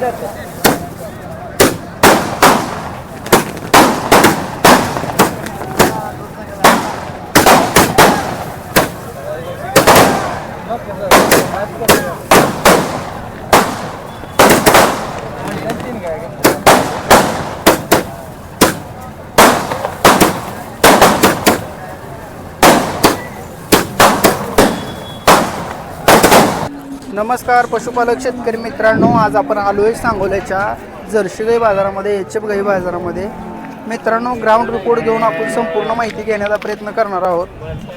ঠিক नमस्कार पशुपालक शेतकरी मित्रांनो आज आपण आलो आहे सांगोल्याच्या जर्शी बाजारामध्ये एच एफ गाई बाजारामध्ये. मित्रांनो ग्राउंड रिपोर्ट घेऊन आपण संपूर्ण माहिती घेण्याचा प्रयत्न करणार आहोत.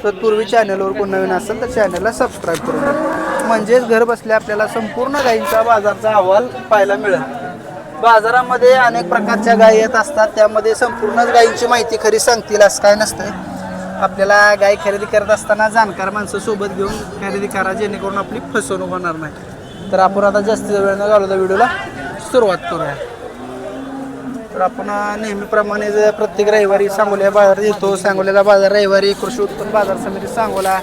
तर पूर्वी चॅनलवर कोण नवीन असेल तर चॅनलला सबस्क्राईब करून म्हणजेच घर बसल्या आपल्याला संपूर्ण गायींचा बाजारचा अहवाल पाहायला मिळेल. बाजारामध्ये अनेक प्रकारच्या गायी येत असतात. त्यामध्ये संपूर्ण गायींची माहिती खरी सांगतील असं काय नसतं आपल्याला गाय खरेदी करत असताना जाणकार माणसं सोबत घेऊन खरेदी करा जेणेकरून आपली फसवणूक होणार नाही. तर आपण आता जास्त वेळ न घालवता व्हिडिओला सुरुवात करूया. तर आपण नेहमीप्रमाणे प्रत्येक रविवारी सांगोल्या बाजार येतो सांगोल्याला बाजार रविवारी कृषी उत्पन्न बाजार समिती सांगोला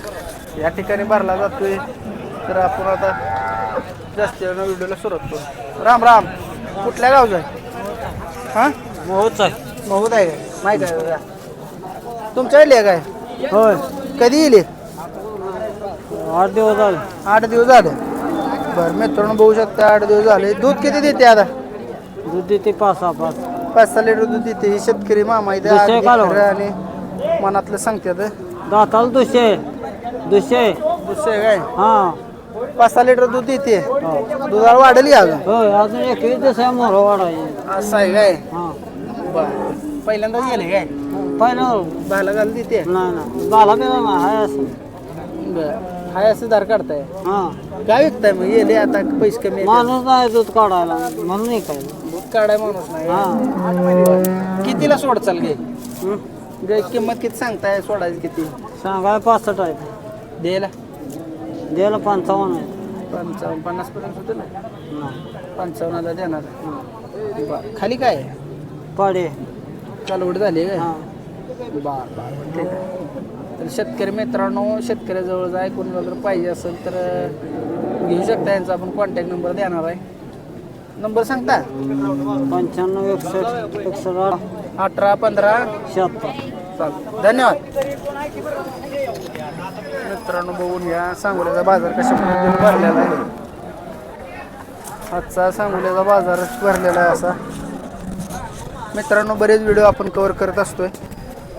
या ठिकाणी भरला जातोय. तर आपण आता जास्त वेळ व्हिडिओला सुरुवात करू. राम राम. कुठल्या गावचं आहे? हां? मोहच आहे. महूद आहे. माहीत आहे तुमच्या आहे काय? होय. कधी येईल हे? आठ दिवस झाले. आठ दिवस झाले. बरं मित्रांनो बघू शकता आठ दिवस झाले. दूध किती देते आता? दूध देते पाच सहा पाच. पाच सहा लिटर दूध देते. ही शेतकरी मामा इथे दुसरं. खरं आणि मनातलं सांगतात. दाताला दुसरे दुसरे दुसरे काय? हा. पाच सहा लिटर दूध देते. दुधाला वाढेल का अजून? होय अजून एकवीस दिवस आहे मोहर वाढायचे. असं आहे काय? हा. बरं. पहिल्यांदाच गेले काय? पहिलं भाला घाल देते. नाही ना बाला बिला ना हाय असं. बरं. हाय असं दार काढताय? हा. काय विकताय मग? गेले आता पैसे कमी आहेत. माणूस नाही दूध काढायला. म्हणून नाही काय. दूध काढाय माणूस नाही. हा. कितीला सोड चाल गे? गाय किंमत किती सांगताय? सोडायची किती? सांगाय पासष्ट आहे. द्यायला? द्यायला पंचावन्न आहे. पंचावन्न. पन्नास पर्यंत होतं ना? नाही. पंचावन्नला देणार बरं. खाली काय आहे? पाडे. चालवड झाली काय? हा. बर बर ठीक आहे तर शेतकरी मित्रांनो शेतकऱ्याजवळ जाय कोणाला जर पाहिजे असेल तर घेऊ शकता यांचा आपण कॉन्टॅक्ट नंबर देणार आहे. नंबर सांगता? पंच्याण्णव एकसष्ट एकसष्ट अठरा पंधरा. शहात्तर. चालतं धन्यवाद. मित्रांनो बघून घ्या. सांगोल्याचा बाजार कशा पद्धतीने भरलेला आहे. आजचा सांगोल्याचा बाजार भरलेला आहे असा. मित्रांनो बरेच व्हिडिओ आपण कव्हर करत असतोय.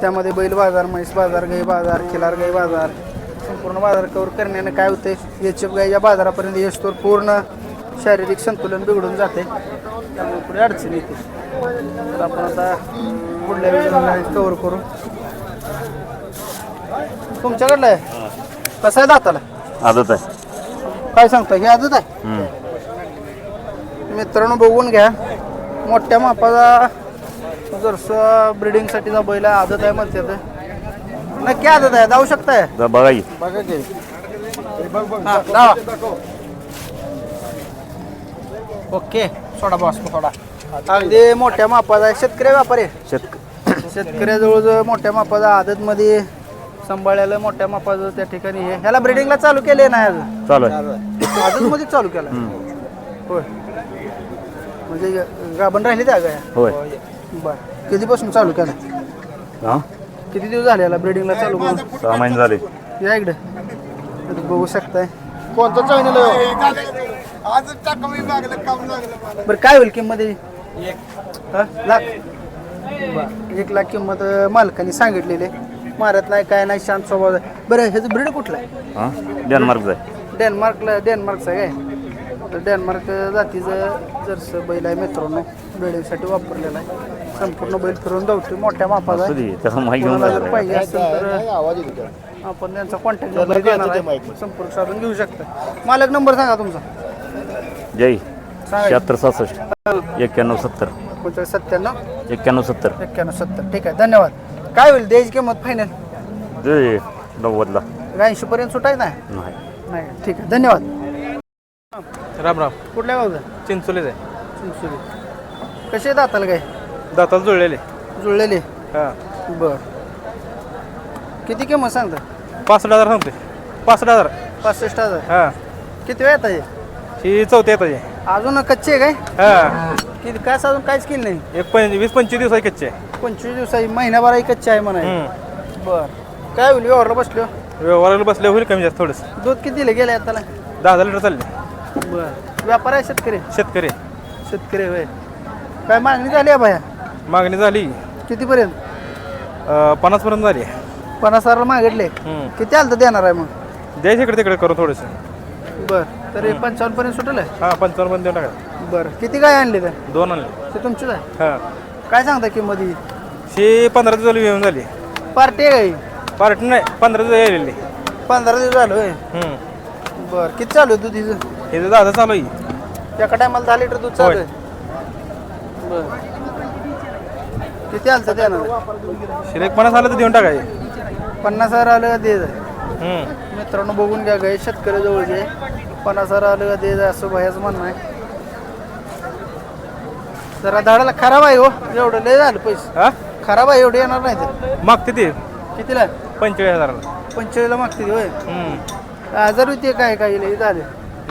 त्यामध्ये बैल बाजार म्हैस बाजार गाई बाजार खिलार गाई बाजार संपूर्ण बाजार कव्हर करण्याने काय होते एच एफ गाईच्या बाजारापर्यंत येस्तोर पूर्ण शारीरिक संतुलन बिघडून जाते त्यामुळे पुढे अडचण येते. तर आपण आता पुढल्या व्हिडिओला कव्हर करू. तुमच्याकडलं आहे? कसं आहे दाताला? आदत आहे. काय सांगता हे आजच आहे? मित्रांनो बघून घ्या. मोठ्या मापाचा जरसं ब्रिडिंगसाठीचा बैल आहे, आदत आहे म्हणतात नक्की आदत आहे जाऊ शकताय. जा बघा की. बघा की. हा, लावा. ओके सोडा बॉस सोडा. अगदी मोठ्या मापाचा आहे शेतकरी व्यापारी. आहे. शेत शेतकऱ्याजवळ मोठ्या मापाचा आदतमध्ये सांभाळायला मोठ्या मापाचं त्या ठिकाणी हे. ह्याला ब्रिडिंगला चालू केले नाही अजून चालू आहे. आदतमध्ये चालू केला होय. म्हणजे गाभण राहिली त्या गाया होय. बर. कधीपासून चालू केला हा? किती दिवस झाले याला ब्रिडिंगला चालू करून? सहा महिने झाले. या इकडे. तर बघू शकताय. कोणतं चॅनल बरं काय होईल किंमत याची? हा? लाख? बरं. एक लाख किंमत अं, मालकाने सांगितलेली आहे. मारत नाही काय नाही शांत स्वभाव आहे. बरं ह्याचं ब्रीड कुठलं आहे? हा? डेन्मार्क डेन्मार्कला डेन्मार्कचं आहे काय? तर डेन्मार्क जातीचं जरसं बैल आहे मित्रांनो. ब्रिडिंगसाठी वापरलेला आहे. संपूर्ण बैल फिरून धावतो मोठ्या मापाचा असू आहे. दे त्याचा माहिती घेऊन कोणाला जर पाहिजे असेल तर आपण त्यांचा कॉन्टॅक्ट नंबर देणार आहे. संपर्क साधून घेऊ शकता. मालक नंबर सांगा तुमचा. जय. सांगा. शहात्तर सहासष्ट. एक्क्याण्णव सत्तर. एकोणचाळीस सत्त्याण्णव. एक्क्याण्णव सत्तर. एक्क्याण्णव सत्तर. ठीक आहे धन्यवाद. काय होईल द्यायची किंमत फायनल जय. नव्वदला. ऐंशी पर्यंत सुटायचं नाही नाही. नाही. ठीक आहे धन्यवाद. राम राम. कुठल्या गावचं? चिंचोलीच आहे. चिंचोली. कसे दाताल काय? दाताला जुळलेले. जुळलेले? हां. बर. किती किंमत सांगता? पासष्ट हजार सांगते पासष्ट हजार. पासष्ट हजार. हां. किती वेळ येतात ही चौथी येतात अजून कच्चे आहे काय? हां. किती काय अजून काहीच केलं नाही? एक पंच वीस पंचवीस दिवस आहे कच्चे पंचवीस दिवसाची महिन्याभर कच्चे आहे म्हणा हम्म. बर. काय होईल? व्यवहारला बसलो? व्यवहाराला बसले होईल कमी जास्त थोडंसं. दूध किती दिले गेले त्याला दहा हजार लिटर चालले. बर. व्यापार आहे शेतकरी? शेतकरी. शेतकरी होय. काय मागणी झाली आहे बाया? मागणी झाली. कितीपर्यंत? अं, पन्नासपर्यंत झाली. पन्नास हजारला मागितले. हम्म. किती आलं तर देणार आहे मग? द्यायचं इकडे तिकडे करून थोडंसं. बरं. तर हे पंचावन्न पर्यंत सुटेल हा पंचावन्न पण देऊन टाका. बरं. किती गाय आणली तर? दोन आणले. ते तुमचीच आहे? हा. काय सांगता किंमत ही? ही पंधरा दिवस झाली येऊन झाली. पार्टी आहे पार्टी नाही पंधरा दिवस यायलेली. पंधरा दिवस झालं होय? हम्म. बरं. किती चालू आहे दुधीचं हे तर दादा चालू आहे. एका टायमाला दहा लिटर दूध चालू आहे. बरं. किती आलं तर त्यानं शिल्लक पन्नास आलं तर देऊन टाकाय पन्नास हजार आलं का दे जाय हम्म. मित्रांनो बघून घ्या गाय शेतकरी जवळचे पन्नास हजार आलं का दे जाय असं भयाचं म्हणणं आहे. जरा झाडाला खराब आहे हो एवढं लय झालं पैसे. हा? खराब आहे एवढे येणार नाही तर मागते ते. कितीला? पंचेचाळीस हजाराला. पंचेचाळीसला मागते होय. हम्म. हजार होते काय काय लय झाले?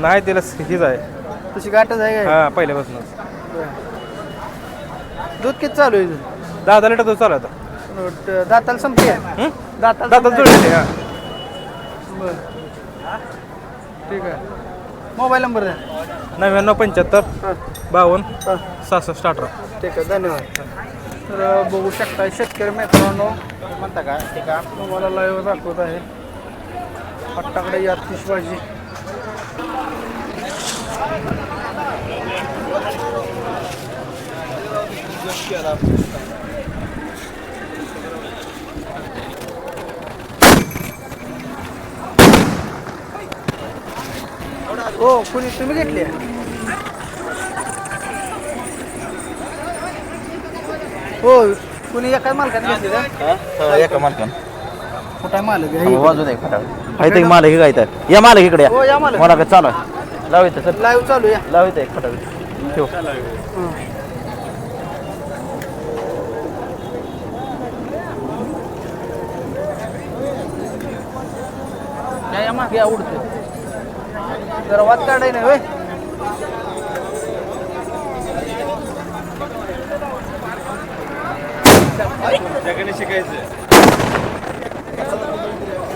नाही तिला हीच आहे. तशी गाठच आहे काय? हा पहिल्यापासूनच. दूध किती चालू आहे इथं? दहा दहा लिटर दूध चालू आहे आता. दाताला संपली आहे? दाताला संपली आहे. जुळलेली हा. बरं. ठीक आहे. मोबाईल नंबर द्या. नव्याण्णव पंच्याहत्तर हां. बावन्न हां. सहासष्ट अठरा. ठीक आहे धन्यवाद. तर बघू शकता शेतकरी मित्रांनो. म्हणता का? ठीक आहे. तुम्हाला लाईव्ह दाखवत आहे. पट्टाकडे या भाजी हो कुणी तुम्ही घेतली? आहे? हो कुणी एकाच मालकाने घेतली का? एका मालकान. कुठं आहे मालक? आहे? दे खटाव इथे मालक काय तर या मालक इकडे हो या मालक. मला काय चालू आहे. लाव इथं लाईव्ह चालू आहे. लाव इथं खटाव ठेव. या या मागे या उडते जरा वाद काढाय होय.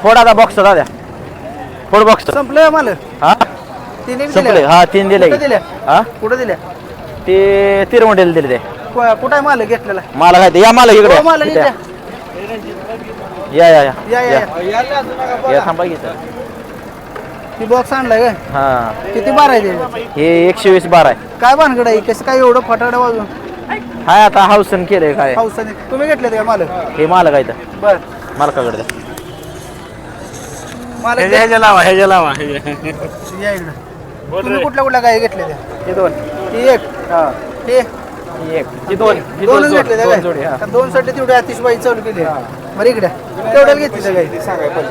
फोड आता बॉक्स दाद्या फोड बॉक्स संपलं मालक हा? तिने संपले हा तीन दिले कुठं दिल्या? हा? कुठं दिल्या? ते तिरवंडीला दिले ते. कुठं आहे मालक घेतलेला? मला काय या मालक इकडे. हो इथे. या. या या या. या या या. या. थांबा की ती बॉक्स आणलाय काय? हा. किती बार आहे ते? हे एकशे वीस बार आहे. काय भानगड आहे? कसं काय एवढं फटाडा वाजून? हाय आता हाऊसन केलंय काय? पावसाने तुम्ही घेतले ते का मालक? हे मालक आहे इथं. बर. मालकाकडे द्या. मालक लावा ह्याच्या लावा या इकडं. तुम्ही कुठल्या कुठल्या गाय घेतल्या त्या? हे दोन. ती एक. ते एक. ही दोन. ही दोनच जोड- घेतले दोन जोडी हा. त्या दोन साठी तेवढी अतिशबाई चालू केली बरं इकडे. तेवढ्याला घेतली त्या गाई?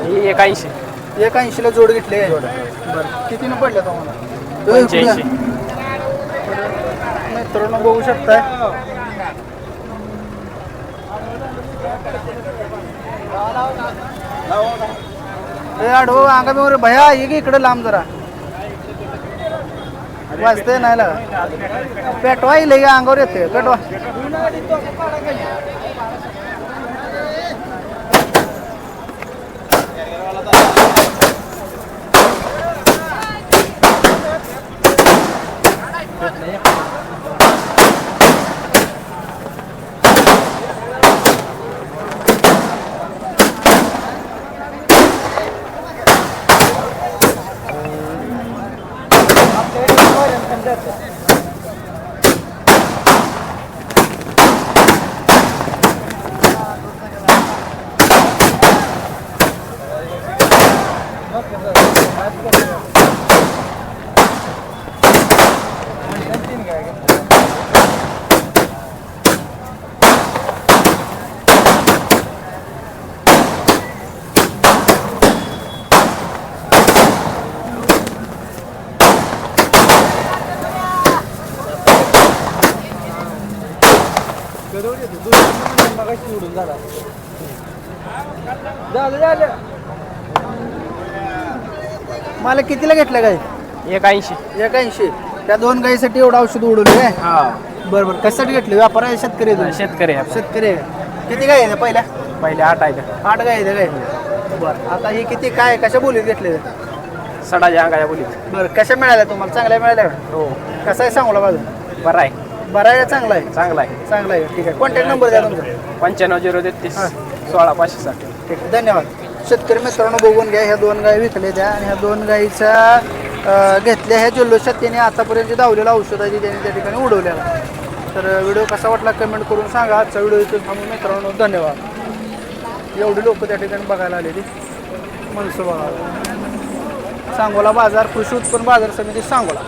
ही एक ऐंशी. एक ऐंशीला जोड घेतले बरं. कितीनं पडल्या तुम्हाला. मित्रांनो बघू शकताय. ए आडो अंगा मी भया ये की इकडे लांब जरा. वाजते नाही लागा पेटवा येईल अंगावर येते Gracias. पेटवा मला कितीला घेतलं गाय एक ऐंशी एक ऐंशी त्या दोन गायीसाठी एवढं औषध उडवलं काय हा. बरं बरं. कशासाठी घेतले? व्यापार आहे शेतकरी आहे? शेतकरी आहे. शेतकरी आहे. किती गाय आहे पहिल्या? पहिले आठ आहे आठ गाय आहे काय बरं. आता हे किती काय कशा बोलीत घेतले? सडाच्या अंगाच्या बोलीत. बरं कशा मिळाल्या तुम्हाला? चांगल्या मिळाल्या? का? हो. कसा आहे सांगू बाजू बरं आहे. बरा आहे का चांगला आहे. चांगला आहे. चांगला आहे. ठीक आहे. कॉन्टॅक्ट नंबर द्या तुमचा. पंच्याण्णव झिरो तेहतीस. सोळा पाचशे साठ. ठीक आहे. धन्यवाद. शेतकरी मित्रांनो बघून घ्या ह्या दोन गायी विकल्या त्या आणि ह्या दोन गायीचा अ, घेतल्या ह्या जल्लोषात त्याने आतापर्यंत जे धावलेलं औषध आहे ते त्याने त्या ठिकाणी उडवलेलं तर व्हिडिओ कसा वाटला कमेंट करून सांगा. आजचा व्हिडिओ इथून थांबून मित्रांनो धन्यवाद. एवढी लोक त्या ठिकाणी बघायला आलेली. मनसोबा सांगोला बाजार कृषी उत्पन्न बाजार समिती सांगोला.